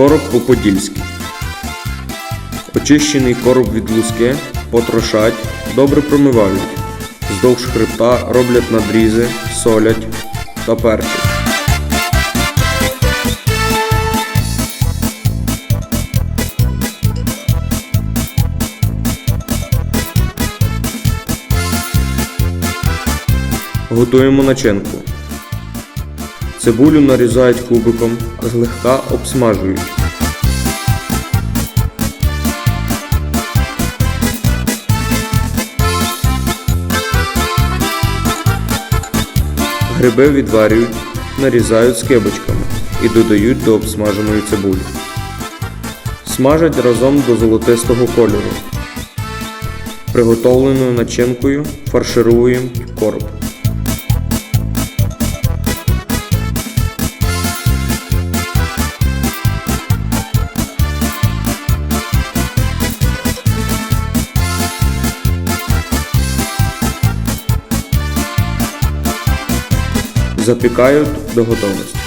Короб по-подільськи. Очищений короб від луски потрошать, добре промивають. Вздовж хребта роблять надрізи, солять та перчать. Готуємо начинку. Цибулю нарізають кубиком, злегка обсмажують. Гриби відварюють, нарізають скибочками і додають до обсмаженої цибулі. Смажать разом до золотистого кольору. Приготовленою начинкою фаршируємо короб. Запікають до готовності.